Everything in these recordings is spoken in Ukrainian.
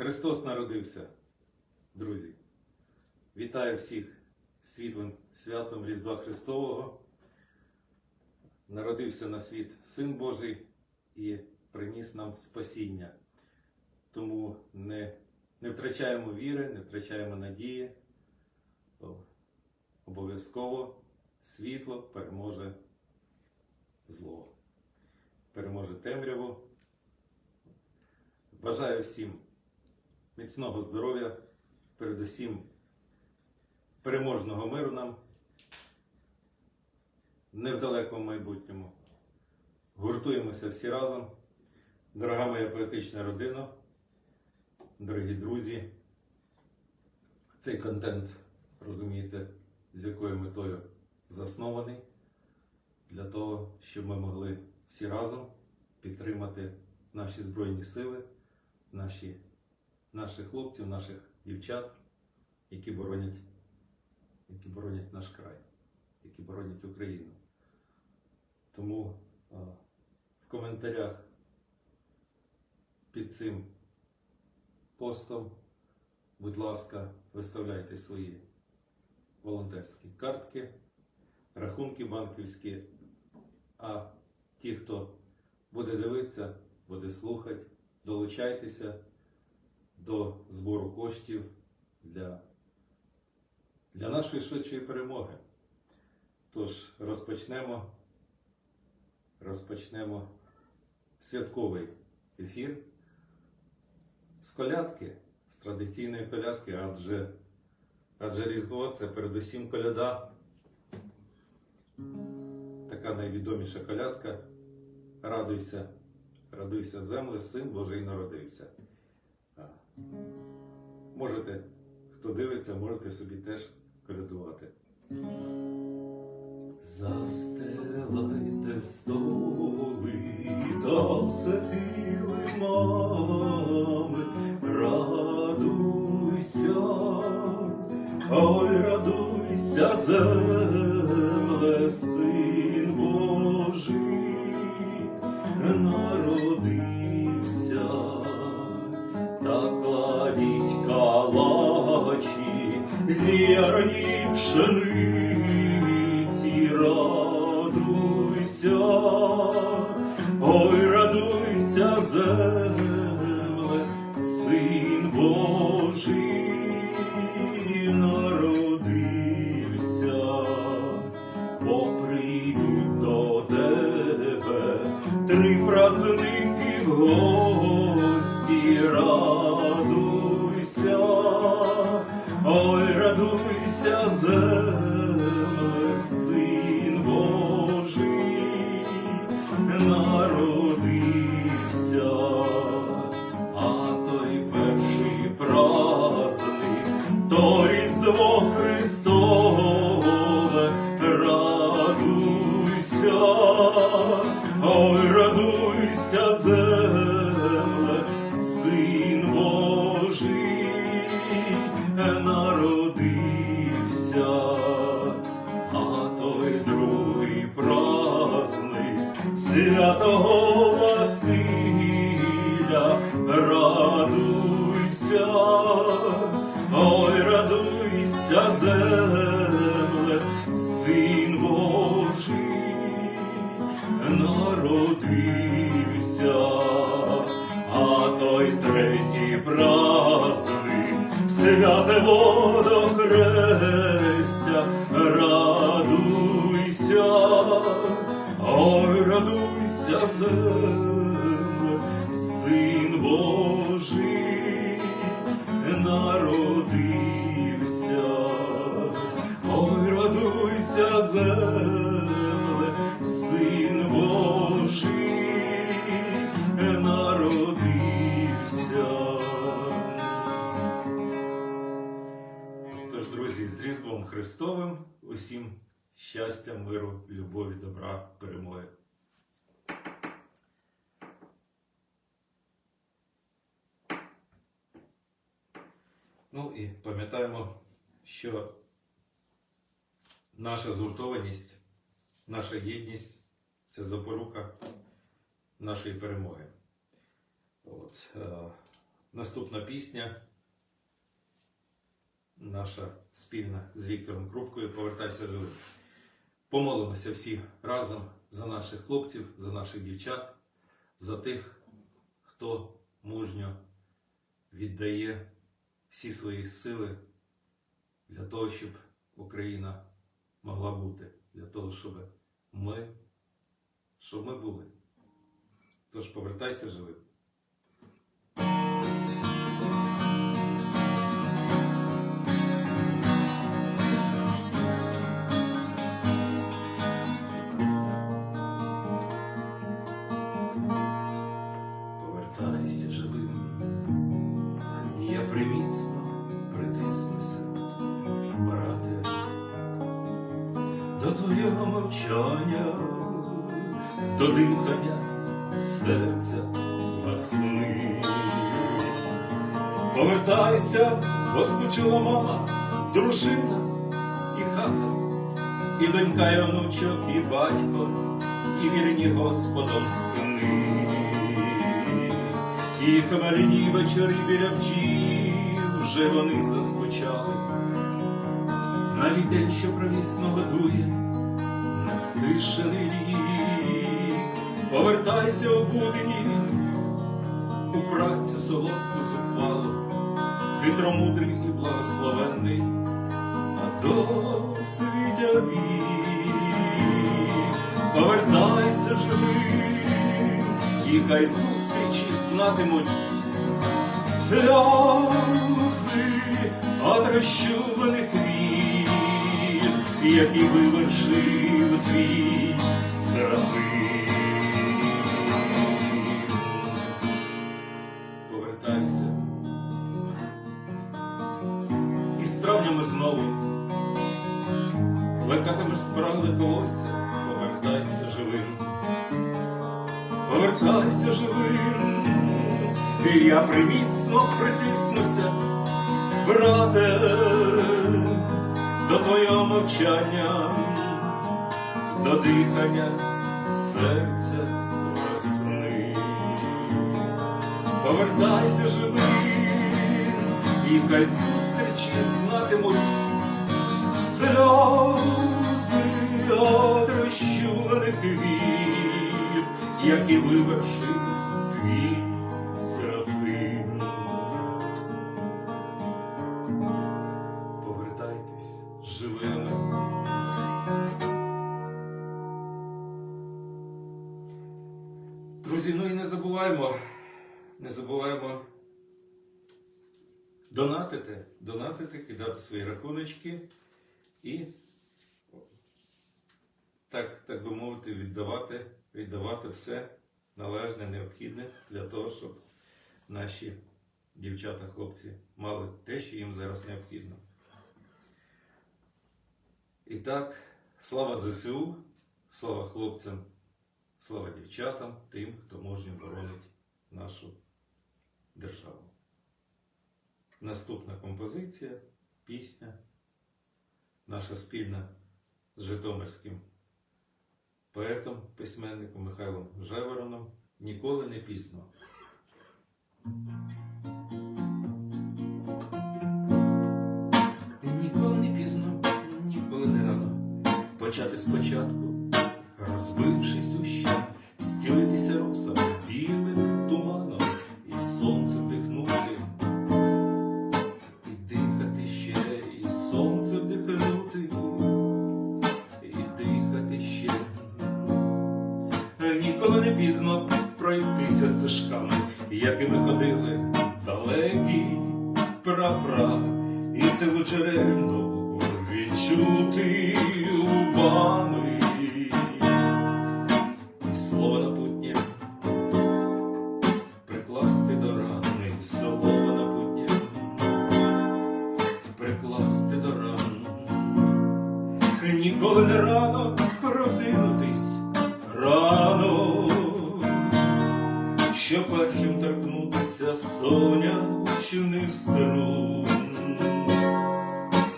Христос народився, друзі. Вітаю всіх світлим святом Різдва Христового. Народився на світ Син Божий і приніс нам спасіння. Тому не, не втрачаємо віри, не втрачаємо надії. Обов'язково світло переможе зло, переможе темряву. Бажаю всім міцного здоров'я, передусім переможного миру нам не в далекому майбутньому. Гуртуємося всі разом. Дорога моя поетична родина, дорогі друзі, цей контент, розумієте, з якою метою заснований, для того, щоб ми могли всі разом підтримати наші Збройні Сили, наші, наших хлопців, наших дівчат, які боронять, які боронять наш край, які боронять Україну. Тому а, в коментарях під цим постом, будь ласка, виставляйте свої волонтерські картки, рахунки банківські. А ті, хто буде дивитися, буде слухати, долучайтеся до збору коштів для, для нашої швидшої перемоги. Тож розпочнемо, розпочнемо святковий ефір з колядки, з традиційної колядки, адже, адже Різдво це передусім коляда. Така найвідоміша колядка. Радуйся, радуйся, земле, син Божий народився. Можете, хто дивиться, можете собі теж колядувати. Застилайте столи та всепіли мами, радуйся, ой, радуйся, земле, син Божий зірні пшениці, радуйся, ой, радуйся, земле, Spirit of the Holy радуйся, син Божий народився, ой, радуйся, земле, син Божий народився. Тож, друзі, з Різдвом Христовим усім щастя, миру, любові, добра, перемоги. Ну і пам'ятаємо, що наша згуртованість, наша єдність це запорука нашої перемоги. От, е, наступна пісня. Наша спільна з Віктором Крупкою Повертайся живим. Помолимося всі разом за наших хлопців, за наших дівчат, за тих, хто мужньо віддає всі свої сили для того, щоб Україна могла бути, для того, щоб ми, щоб ми були. Тож повертайся живим. Розпочала мама, дружина і хата, і донька, і онучок, і батько, і вірні Господом сини. І хмельні вечори біля бджіл, вже вони заскучали. Навіть день, що провісно годує, нестишений рік. Повертайся обудені у працю солодку зухвалу, хитромудрий благословенний, а досвідя вік. Повертайся живим, і хай зустрічі знатимуть сльози от розчулених вір, які вивершив твій Серафим. Повертайся, знову плекатимеш спрагле колосся, повертайся живим. Повертайся живим, і я приміцно притиснуся, брате, до твого мовчання, до дихання серця весни. Повертайся живим, і хай зустрічі знатимуть сльози от розчулених вір, які вивершив твій Серафим. Повертайтесь живими. Друзі, ну і не забуваємо, не забуваємо донатити, донатити, кидати свої рахуночки і так, так би мовити, віддавати, віддавати все належне, необхідне для того, щоб наші дівчата, хлопці мали те, що їм зараз необхідно. І так, слава ЗСУ, слава хлопцям, слава дівчатам, тим, хто мужньо боронить нашу державу. Наступна композиція, пісня, наша спільна з Житомирським поетом, письменником Михайлом Жевороном Ніколи не пізно. Ніколи не пізно, ніколи не рано почати спочатку, розбившись у стілитися росом білим туманом і сонце Ніколи не рано прокинутись. Рано, що першим торкнутися сонячних струн,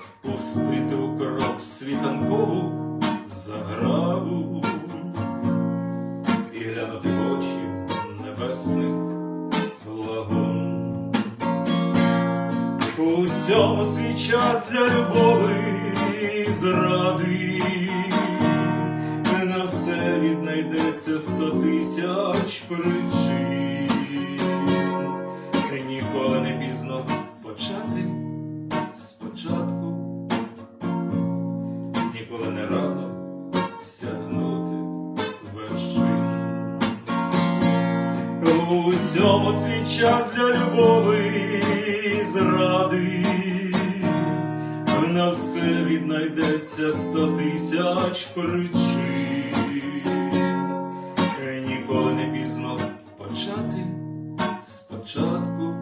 впустити у кров світанкову заграву і глянути в очі небесних лагун. усьому свій час для любови сто тисяч причин. Ніколи не пізно почати спочатку, ніколи не рано сягнути вершин. У всьому свій час для любови зради. На все віднайдеться сто тисяч причин. Почати спочатку,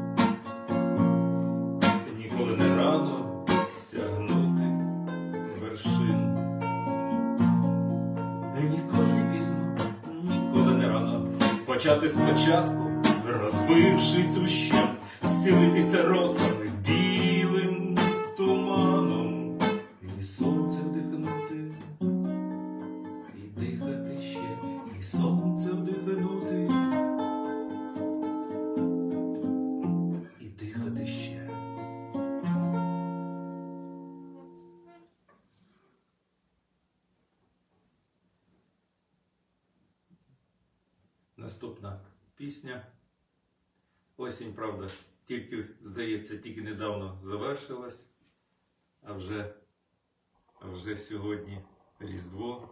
ніколи не рано сягнути вершин. Ніколи не пізно, ніколи не рано почати спочатку, розбивши цю щем, стілитися росами білим Наступна пісня. Осінь, правда, тільки, здається, тільки недавно завершилась, а вже, а вже сьогодні Різдво.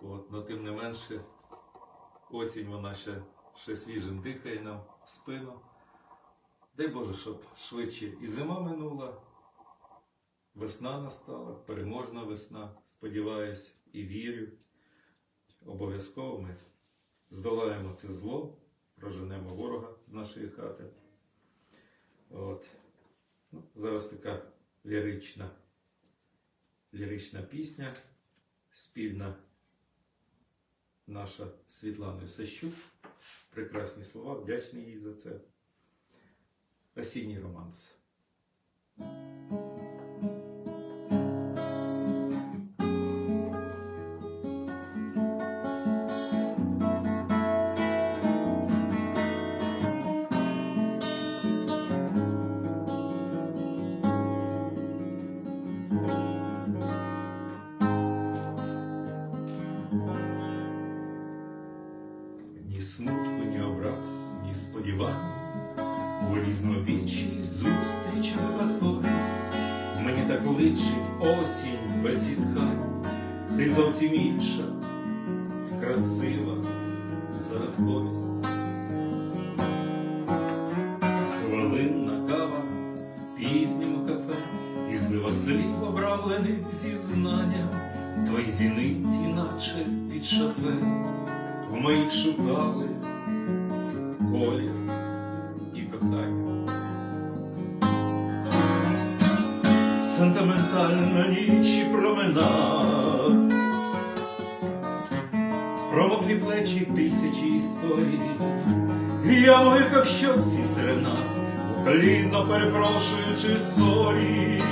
От, но тим не менше, осінь вона ще, ще свіжим дихає нам в спину. Дай Боже, щоб швидше і зима минула, весна настала, переможна весна, сподіваюсь і вірю. Обов'язково ми здолаємо це зло, проженемо ворога з нашої хати. От. Ну, зараз така лірична, лірична пісня, спільна наша з Світланою Сащук. Прекрасні слова, вдячний їй за це. Осінній романс. Осінь без зітхань, ти зовсім інша, красива загадковість. Хвилинна кава в пізньому кафе, і злива слів обрамлених зізнанням, твої зіниці, наче під шафе. В моїх шукали колір і кохання. Сентиментальна ніч і променад, промокли плечі тисячі історій. Я моїкав щось і серенад, уклінно перепрошуючи зорі.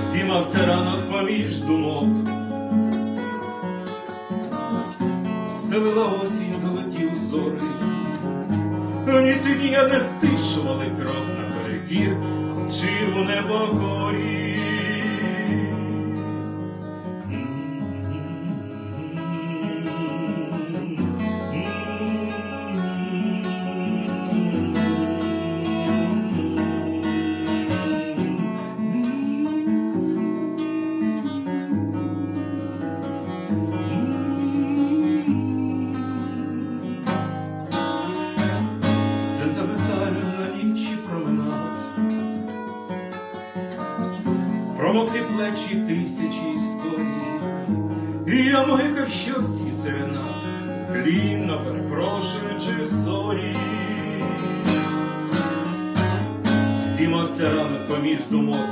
Здіймався ранок поміж думок. Стелила осінь золоті узори, ні ти, ні я не стишували крок наперекір, чи у небо щось і сина, клінно перепрошуючи сорі. Здіймався ранок поміж думок,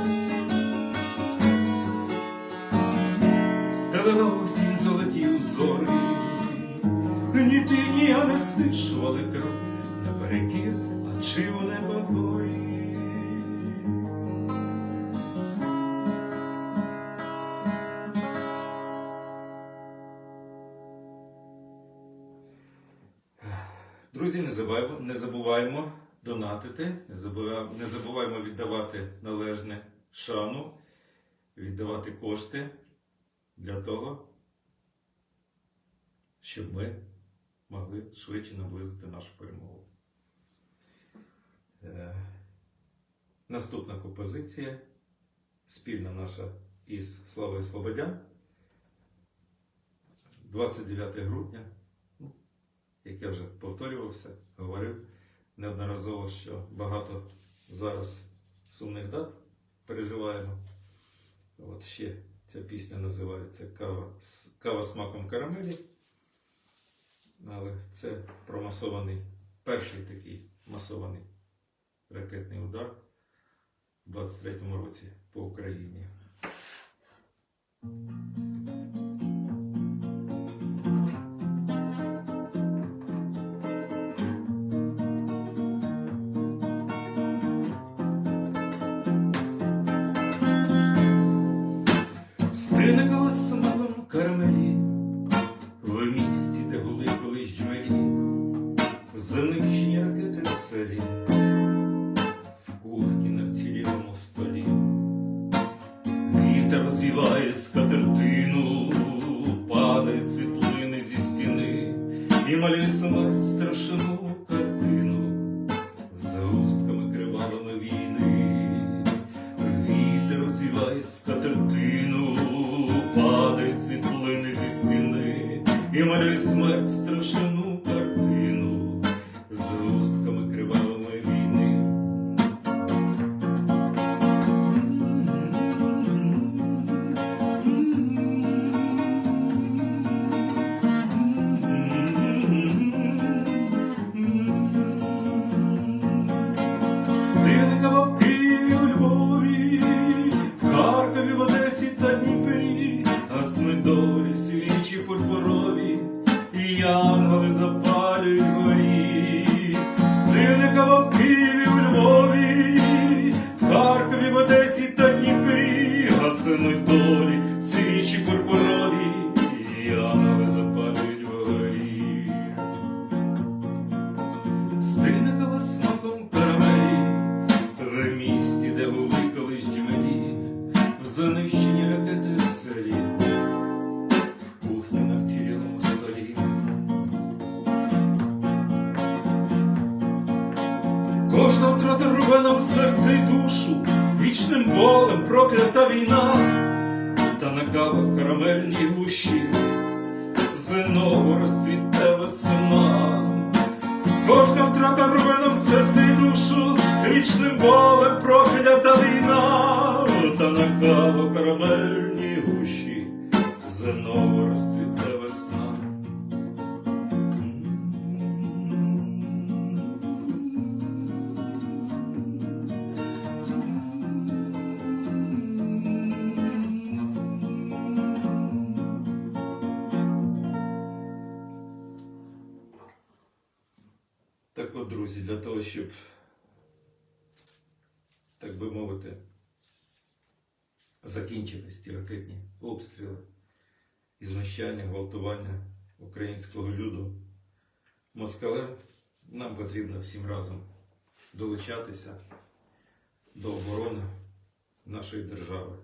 Друзі, не забуваємо, не забуваємо донатити, не забуваємо, не забуваємо віддавати належне шану, віддавати кошти для того, щоб ми могли швидше наблизити нашу перемогу. Е, Наступна композиція спільна наша із Славою Слободян. 29 грудня, як я вже повторювався, говорив неодноразово, що багато зараз сумних дат переживаємо. От ще ця пісня називається Кава, Кава смаком карамелі. Але це промасований перший такий масований ракетний удар у 23-му році по Україні. Розвіває скатертину, падають світлини зі стіни і малює смерть страшну на Так друзі, для того, щоб, так би мовити, закінчились ці ракетні обстріли і знущання, гвалтування українського люду москалем, нам потрібно всім разом долучатися до оборони нашої держави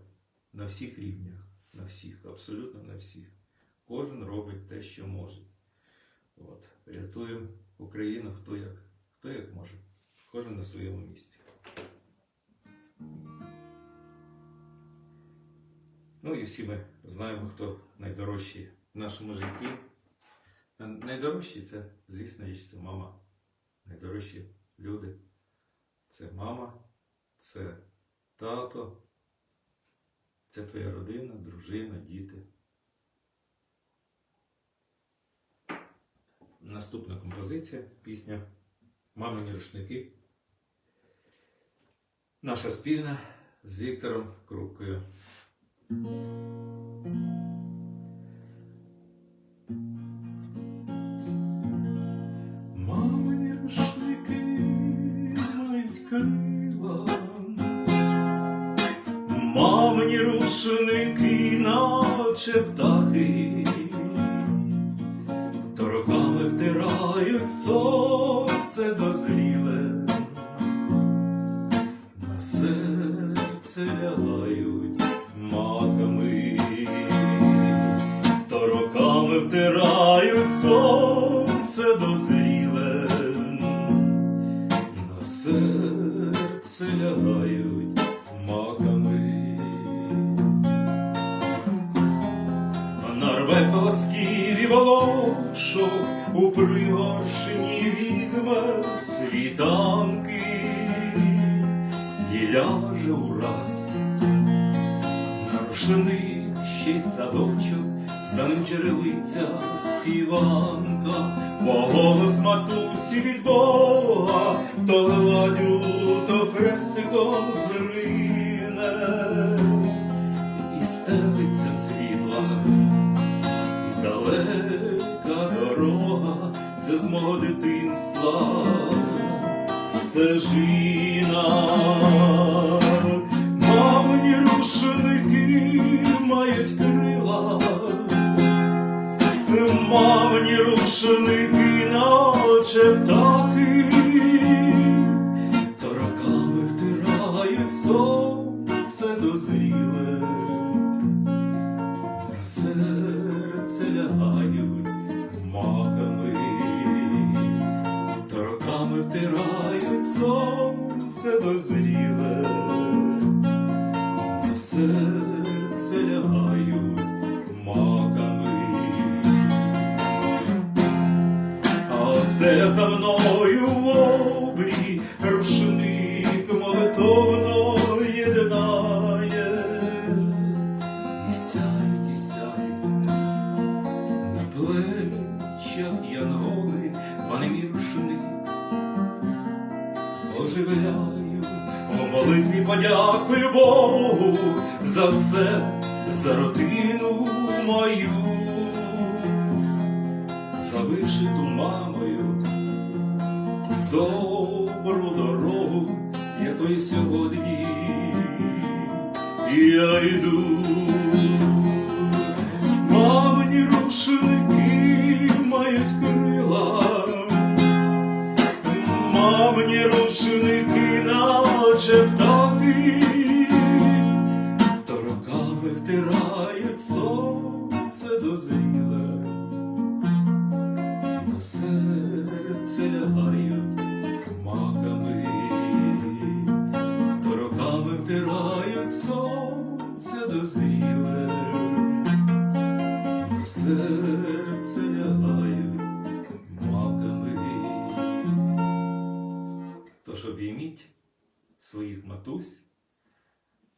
на всіх рівнях, на всіх, абсолютно на всіх. Кожен робить те, що може. От. Рятуємо Україну хто як, хто як може. Кожен на своєму місці. Ну і всі ми знаємо, хто найдорожчий в нашому житті. Найдорожчі це, звісно, це мама. Найдорожчі люди. Це мама, це тато, це твоя родина, дружина, діти. Наступна композиція, пісня Мамині рушники. Наша спільна з Віктором Крупкою. Мамині рушники мають крила. Мамині рушники, наче птахи то роками втирають сонце дозріле, на серце лягають маками, то роками втирають сонце дозріле, на серце лягають маками. Нарве і волошок у візьме світанки і ляже ураз. На рушник ще садочок, за ним джерелиця співанка, бо голос матусі від Бога, то гладю, то хрестиком зрине. І стелиться світла, і далека дорога, це з мого дитинства стежина. мам'ні рушники мають крила, мамні рушники, наче сонце подякую Богу за все, за родину мою за вишиту мамою добру дорогу, якої сьогодні я серце лягають маками, то роками втирають сонце дозріле, серце лягають маками. Тож обійміть своїх матусь,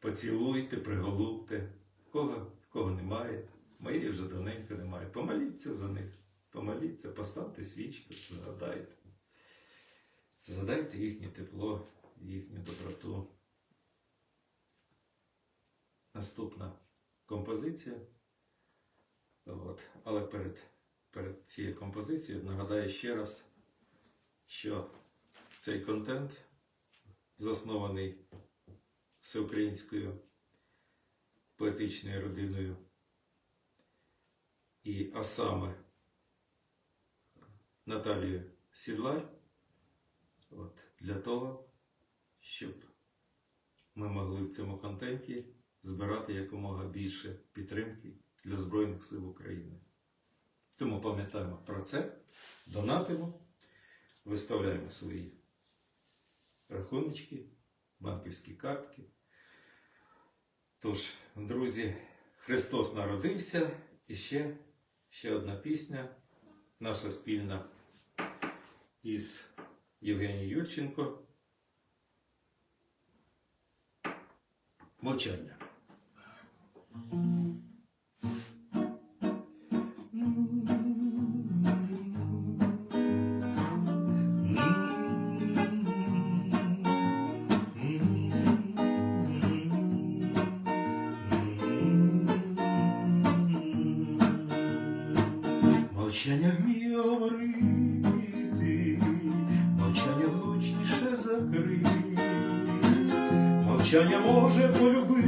поцілуйте, приголубте, кого, кого немає, моєї вже давненько немає. Помоліться за них. Помоліться, поставте свічку, згадайте. Згадайте їхнє тепло, їхню доброту. Наступна композиція. От. Але перед, перед цією композицією нагадаю ще раз, що цей контент заснований всеукраїнською поетичною родиною. І, а саме Наталію Сідлай от, для того, щоб ми могли в цьому контенті збирати якомога більше підтримки для Збройних сил України. Тому пам'ятаємо про це, донатимо, виставляємо свої рахуночки, банківські картки. Тож, друзі, Христос народився і ще, ще одна пісня наша спільна із Євгенії Юрченко. Мовчання. Мовчання може полюбити,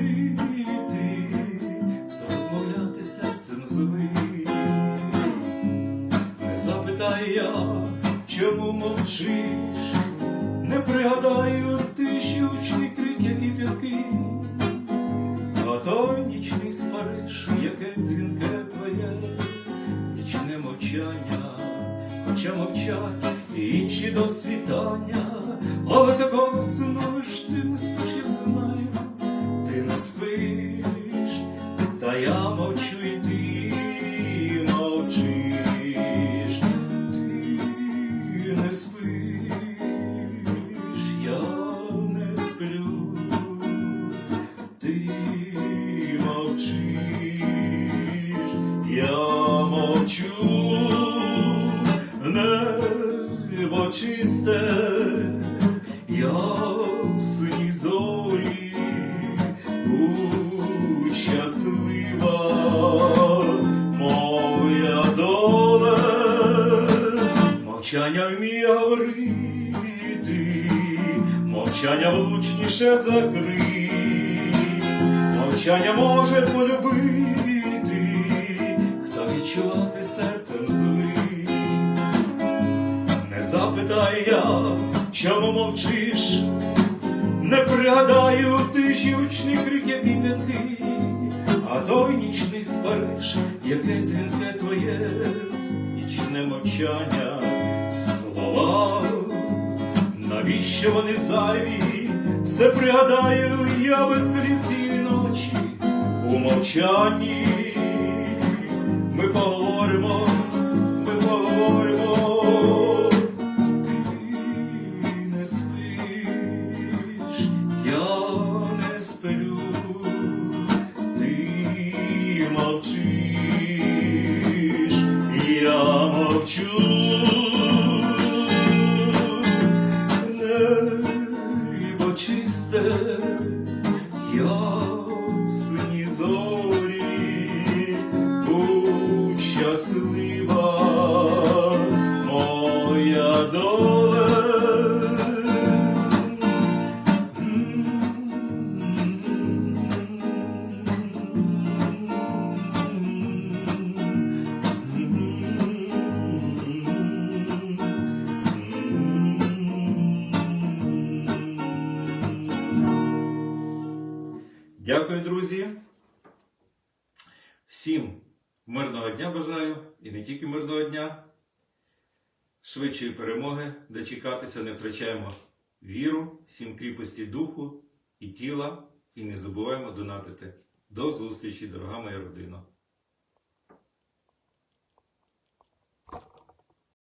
спиш, та я мовчу Не запитай я, чому мовчиш, не пригадаю ти жучний крик, який п'ятий, а той нічний спариш, яке дзвінке твоє, нічне мовчання, слова, навіщо вони зайві, все пригадаю я без слів цієї ночі. У мовчанні. Перемоги, дочекатися, не втрачаємо віру, всім кріпості духу і тіла, і не забуваємо донатити. До зустрічі, дорога моя родина!